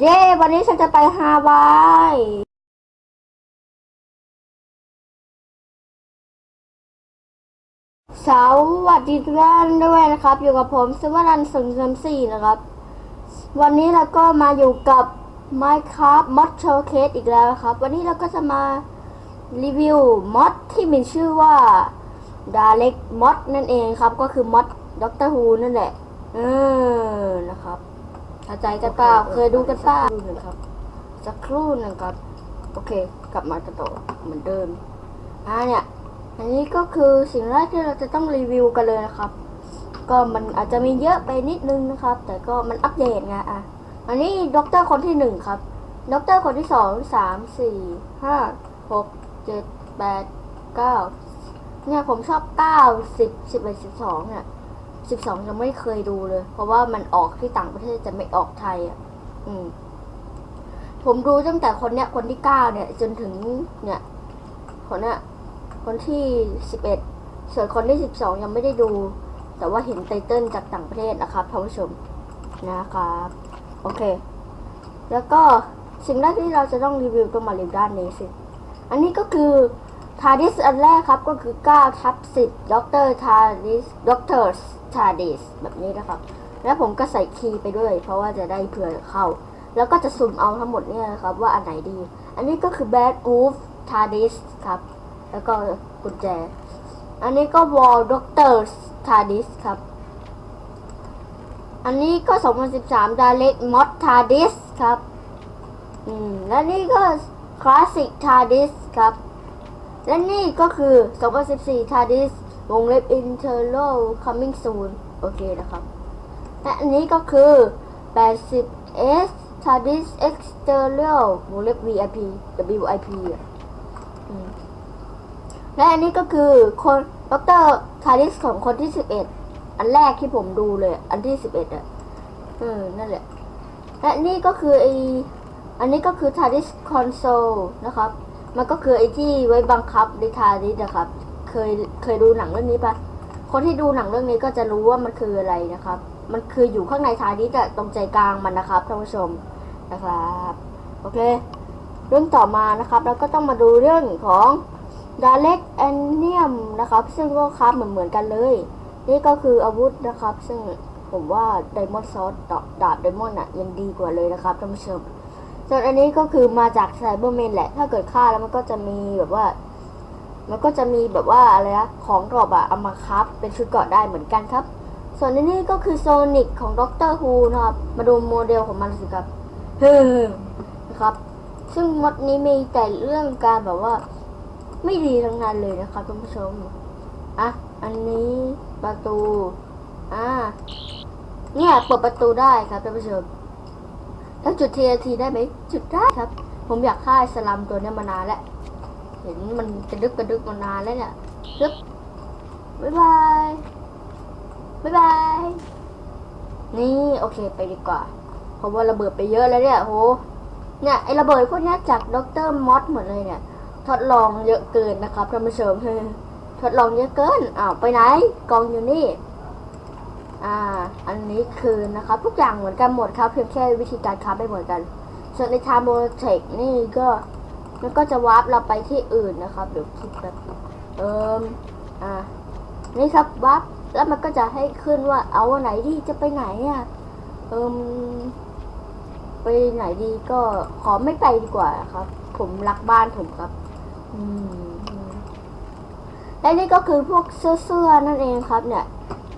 เย้ วันนี้ฉันจะไปฮาวายสวัสดีทุกท่านด้วยนะครับ อยู่กับผมสวัสดันสงสามสี่นะครับ วันนี้เราก็มาอยู่กับ Minecraft Mod Showcase อีกแล้วครับ วันนี้เราก็จะมารีวิวมอดที่มีชื่อว่า Direct Mod นั่นเองครับ ก็คือมอด Doctor Who นั่นแหละ เออ นะครับ เข้าใจกันเปล่าเคยดูกันเปล่าดูหนึ่งครับสักครู่หนึ่งครับ โอเค กลับมาต่อเหมือนเดิมอ่าเนี่ย อันนี้ก็คือสิ่งแรกที่เราจะต้องรีวิวกันเลยนะครับ ก็มันอาจจะมีเยอะไปนิดนึงนะครับ แต่ก็มันอัปเดตไงอะ อันนี้ด็อกเตอร์คนที่หนึ่งครับ ด็อกเตอร์คนที่สองสามสี่ห้าหกเจ็ดแปดเก้าเนี่ยผมชอบเก้าสิบสิบเอ็ดสิบสองเนี่ย สิบสองยังไม่เคยดูเลย เพราะว่ามันออกที่ต่างประเทศจะไม่ออกไทยอะ อืม ผมดูตั้งแต่คนเนี้ยคนที่เก้าเนี่ย จนถึง เนี่ย คนเนี้ยคนที่สิบเอ็ดส่วนคนที่สิบสองยังไม่ได้ดู แต่ว่าเห็นไตเติ้ลจากต่างประเทศนะครับท่านผู้ชมนะครับ โอเค แล้วก็สิ่งแรกที่เราจะต้องรีวิวต้องมารีวิวด้านนี้สิ อันนี้ก็คือ ทาดิสอันแรกครับก็คือ9ทับ10ด็อกเตอร์ทาดิสด็อกเตอร์ทาดิสแบบนี้นะครับ แล้วผมก็ใส่คีย์ไปด้วย เพราะว่าจะได้เผื่อเข้า แล้วก็จะสุ่มเอาทั้งหมดเนี่ยนะครับ ว่าอันไหนดี อันนี้ก็คือ Bad Wolf t a d i s ครับ แล้วก็กุญแจ อันนี้ก็ Wall Doctors t a d i s ครับ อันนี้ก็ 2013 Direct Mod t a d i s ครับ อืม และนี่ก็ Classic t a d i s ครับ และนี่ก็คือ 2014 TARDIS วงเล็บ Internal Coming Soon โอเคนะครับ และอันนี้ก็คือ 80S TARDIS Exterior วงเล็บ VIP WIP อะอืมและอันนี้ก็คือคนดรทาริสของคนที่สิบเอ็ดอันแรกที่ผมดูเลย อันที่สิบเอ็ดอะเออนั่นแหละ และนี่ก็คือไออันนี้ก็คือทาริสคอนโซลนะครับ มันก็คือไอที่ไว้บังคับในทาริสนะครับ เคยเคยดูหนังเรื่องนี้ปะคนที่ดูหนังเรื่องนี้ก็จะรู้ว่ามันคืออะไรนะครับ มันคืออยู่ข้างในทาริสอะตรงใจกลางมันนะครับท่านผู้ชมนะครับโอเค เรื่องต่อมานะครับเราก็ต้องมาดูเรื่องของดาเล็กแอนเนียมนะครับ ซึ่งก็ครับเหมือนเหมือนกันเลย นี่ก็คืออาวุธนะครับ ซึ่งผมว่าไดมอนด์ซอสดาบไดมอนด์อะยังดีกว่าเลยนะครับท่านผู้ชม ส่วนอันนี้ก็คือมาจากไซเบอร์แมนแหละ ถ้าเกิดฆ่าแล้วมันก็จะมีแบบว่า มันก็จะมีแบบว่าอะไรนะของกรอบอะเอามาครับเป็นชุดเกราะได้เหมือนกันครับ ส่วนอันนี้ก็คือโซนิกของด็อกเตอร์ฮูนะครับ มาดูโมเดลของมันสิครับเฮ้อนะครับ ซึ่งมดนี้มีแต่เรื่องการแบบว่า ไม่ดีทั้งนั้นเลยนะครับท่านผู้ชม อะ อันนี้ประตู อ่า เนี่ยเปิดประตูได้ครับท่านผู้ชม แล้วจุด TNT ได้ไหมจุดได้ครับ ผมอยากฆ่าไอ้สลัมตัวนี้มานานแล้ว เห็นมันกระดึกกระดึกมานานแล้วเนี่ยปึ๊บบ๊ายบายบ๊ายบายนี่โอเคไปดีกว่า เพราะว่าระเบิดไปเยอะแล้วเนี่ยโหเนี่ยไอระเบิดพวกนี้จากด็อกเตอร์มอสหมดเลยเนี่ย ทดลองเยอะเกินนะครับท่านผู้ชมทดลองเยอะเกินอ้าวไปไหนกองอยู่นี่ อ่า อันนี้คือนะครับทุกอย่างเหมือนกันหมดครับ เพียงแค่วิธีการคับไม่เหมือนกัน ส่วนในทาโมเทคนี่ก็มันก็จะวาร์ปเราไปที่อื่นนะครับเดี๋ยวคิดแบบเอิมอ่านี่ครับวาร์ปแล้วมันก็จะให้ขึ้นว่าเอาไหนดีจะไปไหนอะเอิมไปไหนดีก็ขอไม่ไปดีกว่าครับ ผมรักบ้านผมครับ อืมและนี่ก็คือพวกเสื้อเสื้อนั่นเองครับเนี่ย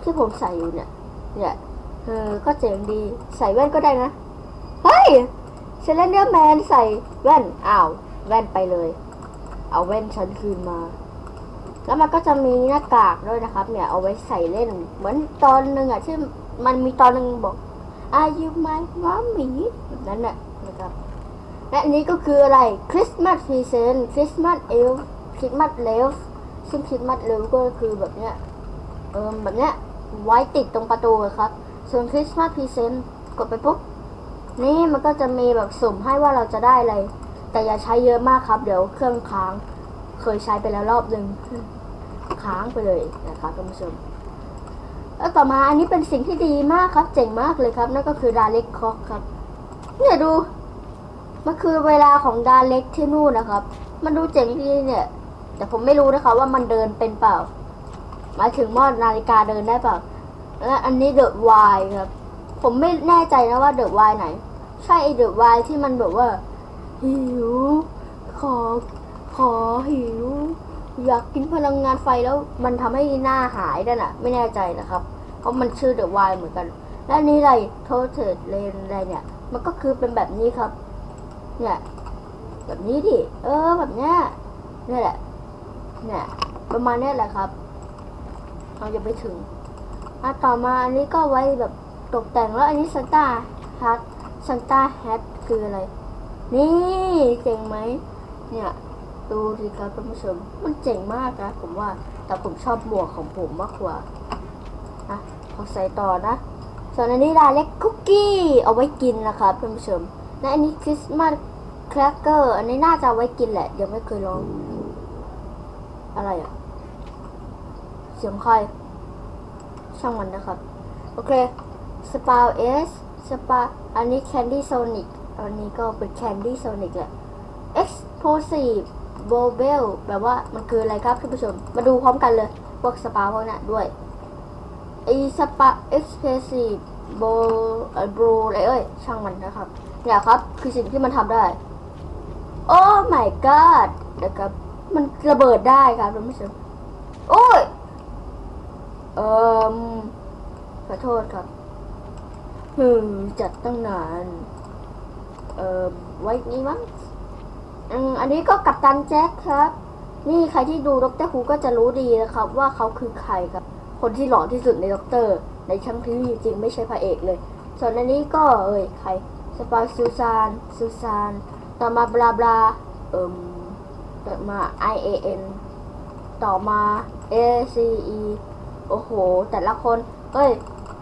ที่ผมใส่อยู่เนี่ย เนี่ยเออก็เจ๋งดีใส่แว่นก็ได้นะ เฮ้ยเซเลนเดอร์แมนใส่แว่นอ้าว แว่นไปเลย เอาแว่นฉันคืนมา แล้วมันก็จะมีหน้ากากด้วยนะครับ เนี่ยเอาไว้ใส่เล่น เหมือนตอนหนึ่งอะที่มันมีตอนหนึ่งบอก Are you my mommy แบบนั้นน่ะนะครับและอันนี้ก็คืออะไรคริสต์มาสพรีเซนต์คริสต์มาสเอลคริสต์มาสเลฟซึ่งคริสต์มาสเลฟก็คือแบบเนี้ยเออแบบเนี้ย ไว้ติดตรงประตูครับ ส่วนคริสต์มาสพรีเซนต์กดไปปุ๊บ นี่มันก็จะมีแบบสุ่มให้ว่าเราจะได้อะไร แต่อย่าใช้เยอะมากครับ เดี๋ยวเครื่องค้าง เคยใช้ไปแล้วรอบหนึ่งค้างไปเลยนะครับท่านผู้ชมแล้วต่อมาอันนี้เป็นสิ่งที่ดีมากครับ เจ๋งมากเลยครับ นั่นก็คือดาเล็กคอกครับ เนี่ยดู มันคือเวลาของดาเล็กที่นู่นนะครับ มันดูเจ๋งดีเนี่ย แต่ผมไม่รู้นะคะว่ามันเดินเป็นเปล่า หมายถึงว่านาฬิกาเดินได้เปล่าและอันนี้เดอะวายครับ ผมไม่แน่ใจนะว่าเดอะวายไหน ใช่ไอเดอะวายที่มันแบบว่า หิว ขอ ขอหิว อยากกินพลังงานไฟแล้วมันทำให้หน้าหายได้น่ะ ไม่แน่ใจนะครับ เพราะมันชื่อเดอะวายเหมือนกัน และนี่อะไรโทเทดเลนอะไรเนี่ย มันก็คือเป็นแบบนี้ครับ เนี่ย แบบนี้ดิ เออแบบเนี้ยนี่แหละ เนี่ย ประมาณนี้แหละครับ เราจะไปถึงอะต่อมาอันนี้ก็ไว้แบบตกแต่งแล้วอันนี้ซันต้าฮัทซันต้าแฮทคืออะไร นี่เจ๋งไหมเนี่ยดูสิครับท่านผู้ชมมันเจ๋งมากนะผมว่าแต่ผมชอบหมวกของผมมากกว่าอะขอใส่ต่อนะ ส่วนอันนี้ลาเล็กคุกกี้เอาไว้กินนะครับท่านผู้ชมและอันนี้คริสต์มาสแครกเกอร์อันนี้น่าจะเอาไว้กินแหละยังไม่เคยลอง อะไรอะ เสียงใคร ช่างมันนะครับ โอเคสปาเอสสปาอันนี้แคนดี้โซนิกอันนี้ก็เป็นแคนดี้โซนิกแหละ Explosive b o b e l แปลว่ามันคืออะไรครับท่านผู้ชม มาดูพร้อมกันเลยพวกสปาพวกนั้นด้วยไอสปา Explosive b o เอ่อ b r o อะไรเอ้ย ช่างมันนะครับ เนี่ยครับ คือสิ่งที่มันทำได้ โอ้ my god นะครับ มันระเบิดได้ครับท่านผู้ชม โอ้ย เอ่อขอโทษครับฮึมจัดตั้งนาน เอ่อ ไว้นี้มั้งอืมอันนี้ก็กัปตันแจ็คครับ นี่ใครที่ดูด็อกเตอร์ฮูก็จะรู้ดีนะครับ ว่าเขาคือใครครับ คนที่หล่อที่สุดในด็อกเตอร์ ในช่างที่จริงไม่ใช่พระเอกเลย ส่วนอันนี้ก็เอ้ยใครสปาซูซานซูซานต่อมาบลาบลาเอิ่มต่อมา I A N ต่อมา A C E โอ้โห แต่ละคน เฮ้ย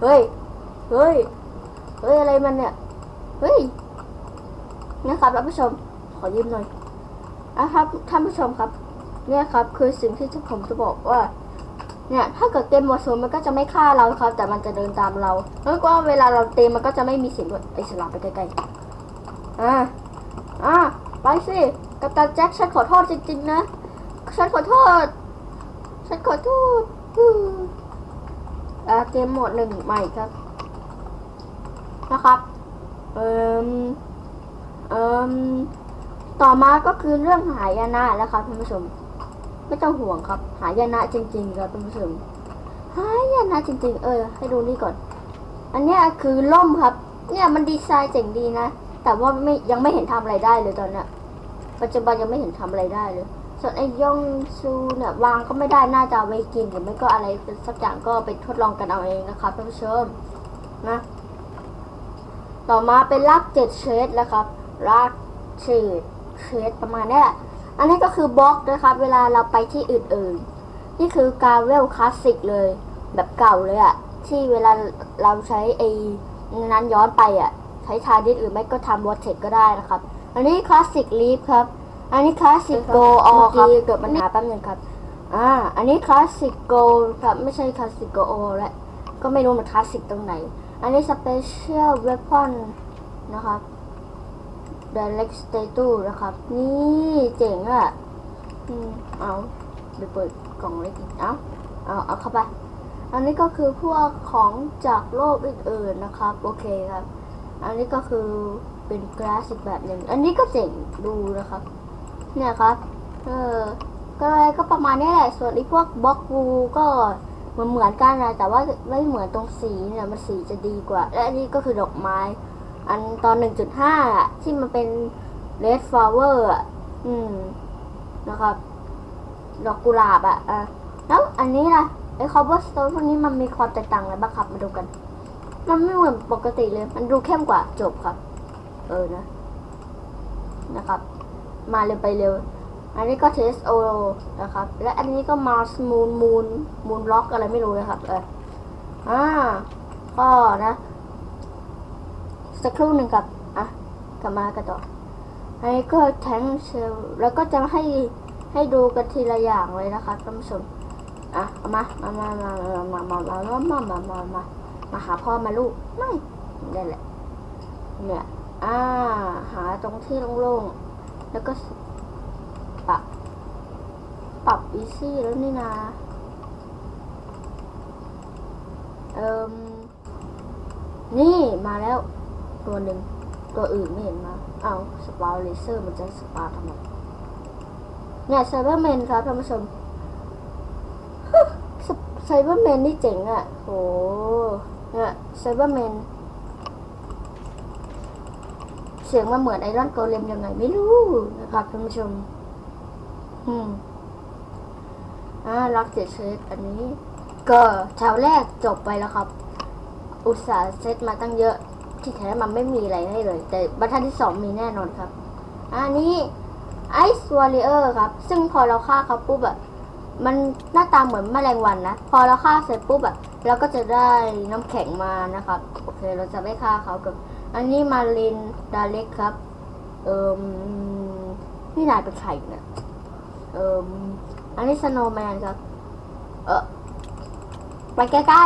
เฮ้ย เฮ้ย เฮ้ย อะไรมันเนี่ย เฮ้ย นะครับท่านผู้ชม ขอยืมหน่อยนะครับท่านผู้ชมครับ เนี่ยครับ คือสิ่งที่ผมจะบอกว่า เนี่ย ถ้าเกิดเกมหมดศูนมันก็จะไม่ฆ่าเราครับ แต่มันจะเดินตามเราแล้วก็เวลาเราเตะมันก็จะไม่มีเสียงด้วยไอ้สลับไปใกล้ๆ อ่า อ่า ไปสิกัปตันแจ็คฉันขอโทษจริงๆนะ ฉันขอโทษ ฉันขอโทษ เกมโหมดหนึ่งใหม่ครับ นะครับ เอ่มเอ่มต่อมาก็คือเรื่องหายนะแล้วครับท่านผู้ชม ไม่ต้องห่วงครับ หายนะจริง ๆ ครับท่านผู้ชม หายนะจริง ๆ เออ ให้ดูนี่ก่อน อันนี้คือล่มครับ เนี่ยมันดีไซน์เจ๋งดีนะ แต่ว่าไม่ยังไม่เห็นทำอะไรได้เลยตอนนี้ปัจจุบันยังไม่เห็นทำอะไรได้เลย ส่วนไอ้ยองซูเนี่ยวางก็ไม่ได้น่าจะเอาไว้กินหรือไม่ก็อะไรสักอย่างก็ไปทดลองกันเอาเองนะครับท่านผู้ชมนะต่อมาเป็นลากเจ็ดเชดแล้วครับลากเชดเชดประมาณนี้แหละอันนี้ก็คือบล็อกนะครับ เวลาเราไปที่อื่นๆ นี่คือการเวลคลาสสิกเลย แบบเก่าเลยอะที่เวลาเราใช้ไอ้นั้นย้อนไปอะใช้ทาดิสอื่นไม่ก็ทำวอเทคก็ได้นะครับ อันนี้คลาสสิกลีฟครับ อันนี้คลาสสิกโกออครับเกิดปัญหาแป๊บหนึงครับ อ่า อันนี้คลาสสิกโกครับไม่ใช่คลาสสิกโกโอแล้วก็ไม่รู้มันคลาสสิกตรงไหน อันนี้สเปเชียลเวพอนนะครับ Direct Statue นะครับ นี่เจ๋งอะ่ะอืมเอาไปเปิดกล่องเล็กอีกเอาเอาเอาเข้าไป อันนี้ก็คือพวกของจากโลกอื่นๆนะครับ โอเคครับ อันนี้ก็คือเป็นกราสอีกแบบหนึ่งอันนี้ก็เจ๋งดูนะครับ เนี่ยครับ เออก็อะไรก็ประมาณนี้แหละ ส่วนไอ้พวกบล็อกวูก็เหมือนเหมือนกันนะแต่ว่าไม่เหมือนตรงสีเนี่ยมันสีจะดีกว่า และอันนี้ก็คือดอกไม้ อันตอน 1.5อะที่มันเป็น red flower อะอืมนะครับ ดอกกุหลาบอะอะแล้วอันนี้ล่ะไอ้ cobblestone พวกนี้มันมีความแตกต่างอะไรบ้างครับมาดูกัน มันไม่เหมือนปกติเลย มันดูเข้มกว่าจบครับ เออนะนะครับ มาเร็วไปเร็ว อันนี้ก็เทสโอนะครับ และอันนี้ก็มาสมูนมูนมูนล็อกอะไรไม่รู้นะครับ เอออ่าก็นะ สักครู่หนึ่งกับ อะกลับมากันต่ออันนี้ก็แทงเชลแล้วก็จะให้ให้ดูกันทีละอย่างเลยนะคะท่านผู้ชมอะมามามามามามามามามามามามามาหาพ่อมาลูกไม่ได้แหละเนี่ยอ่าหาตรงที่โล่งๆ แล้วก็ปรับปรับอีซี่แล้วนี่นาเอิมนี่มาแล้วตัวหนึ่งตัวอื่นไม่เห็นมา เอาสปาเลเซอร์มันจะสปาทำไมเนี่ยไซเบอร์แมนครับท่านผู้ชมไซเบอร์แมนนี่เจ๋งอะ่ะโหเนี่ยไซเบอร์แมน เสียงมันเหมือนไอรอนโกเลมยังไงไม่รู้นะครับท่านผู้ชม อืมอ่ารักเจ็ดเชฟอันนี้ ก็แถวแรกจบไปแล้วครับ อุตสาห์เซตมาตั้งเยอะ ที่แท้มันไม่มีอะไรให้เลย แต่บรรทัดที่สองมีแน่นอนครับ อันนี้ไอซ์วอริเออร์ครับ ซึ่งพอเราฆ่าเขาปุ๊บอะมันหน้าตาเหมือนแมลงวันนะ พอเราฆ่าเสร็จปุ๊บอะเราก็จะได้น้ำแข็งมานะครับ โอเค เราจะไม่ฆ่าเขากับ อันนี้มาลินดาเล็กครับ เอิมนี่นายเป็นใครเนี่ยเอิมอันนี้สโนว์แมนครับ เออไปใกล้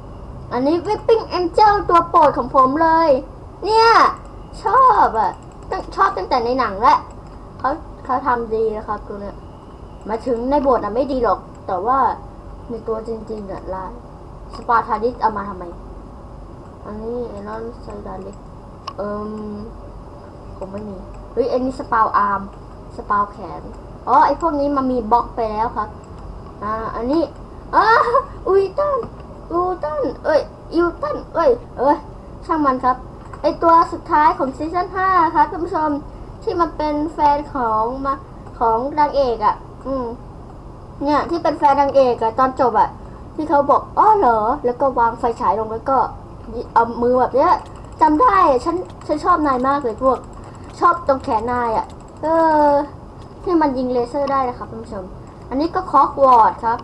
ๆ อันนี้วิปปิ้งแองเจิลตัวโปรดของผมเลย เนี่ย ชอบอะตั้งชอบตั้งแต่ในหนังแหละเขาเขาทำดีนะครับตัวเนี้ยมาถึงในบทอะไม่ดีหรอก แต่ว่าในตัวจริงๆอะลายสปาร์ทาดิสเอามาทำไม อันนี้ไอรอนไซดาเล็กเอิมผมไม่มีเฮ้ยอันนี้สปาวอาร์มสปาวแขนอ๋อไอพวกนี้มันมีบล็อกไปแล้วครับอ่าอันนี้อ่าอุยตันอูตันเอ้ยอิวตันเอ้ยเอ้ยช่างมันครับไอตัวสุดท้ายของซีซั่น5ครับท่านผู้ชมที่มันเป็นแฟนของมาของนางเอกอะ่ะ อืม เนี่ยที่เป็นแฟนนางเอกอะตอนจบอะที่เขาบอกอ๋อเหรอ แล้วก็วางไฟฉายลงแล้วก็ เอามือแบบเนี้ยจำได้ฉันฉันชอบนายมากเลยพวก ชอบตรงแขนนายอะเออ ที่มันยิงเลเซอร์ได้นะครับท่านผู้ชม อันนี้ก็คอกวอร์ดครับ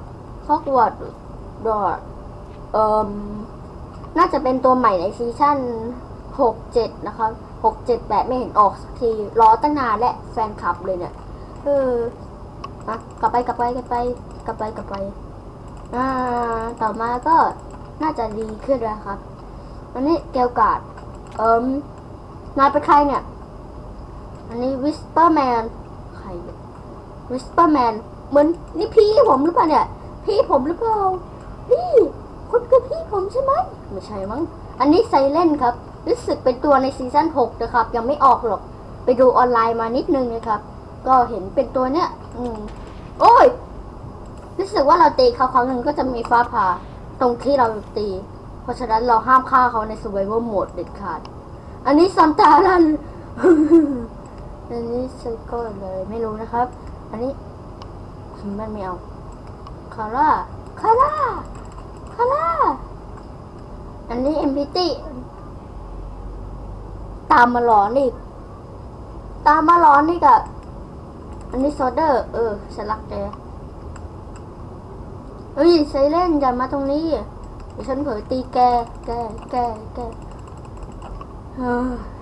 คอกวอร์ดดอดเอ่มน่าจะเป็นตัวใหม่ในซีซั่นหกเจ็ดนะครับหกเจ็ดแปดไม่เห็นออกสักทีรอตั้งนานและแฟนคลับเลยเนี่ยเอออะกลับไปกลับไปกลับไปกลับไปกลับไป อ่า ต่อมาก็น่าจะดีขึ้นแล้วครับ อันนี้เกลกาดเอิมนายเป็นใครเนี่ย อันนี้วิสเปอร์แมนใครวิสเปอร์แมนเหมือนนี่พี่ผมหรือเปล่าเนี่ย พี่ผมหรือเปล่าพี่คุณคือพี่ผมใช่ไหมไม่ใช่มั้งอันนี้ไซเลนครับรู้สึกเป็นตัวในซีซั่น6นะครับ ยังไม่ออกหรอก ไปดูออนไลน์มานิดนึงนะครับ ก็เห็นเป็นตัวเนี้ย อืม โอ้ย รู้สึกว่าเราตีเขาครั้งหนึ่งก็จะมีฟ้าผ่าตรงที่เราตี เพราะฉะนั้นเราห้ามฆ่าเขาใน survival mode เด็ดขาด อันนี้ซันตาลัน อันนี้ซื้อก็เลยไม่รู้นะครับ อันนี้มันไม่เอาคาร่าคาร่าคาร่าอันนี้เอ็มพิตี้ตามมาหลอนอีก ตามมาหลอนอีกอะอันนี้โซเดอร์ เออฉันรักแกเฮ้ยไซเล่นอย่ามาตรงนี้ ฉันเผลอตีแก แก แก แกเฮ้ย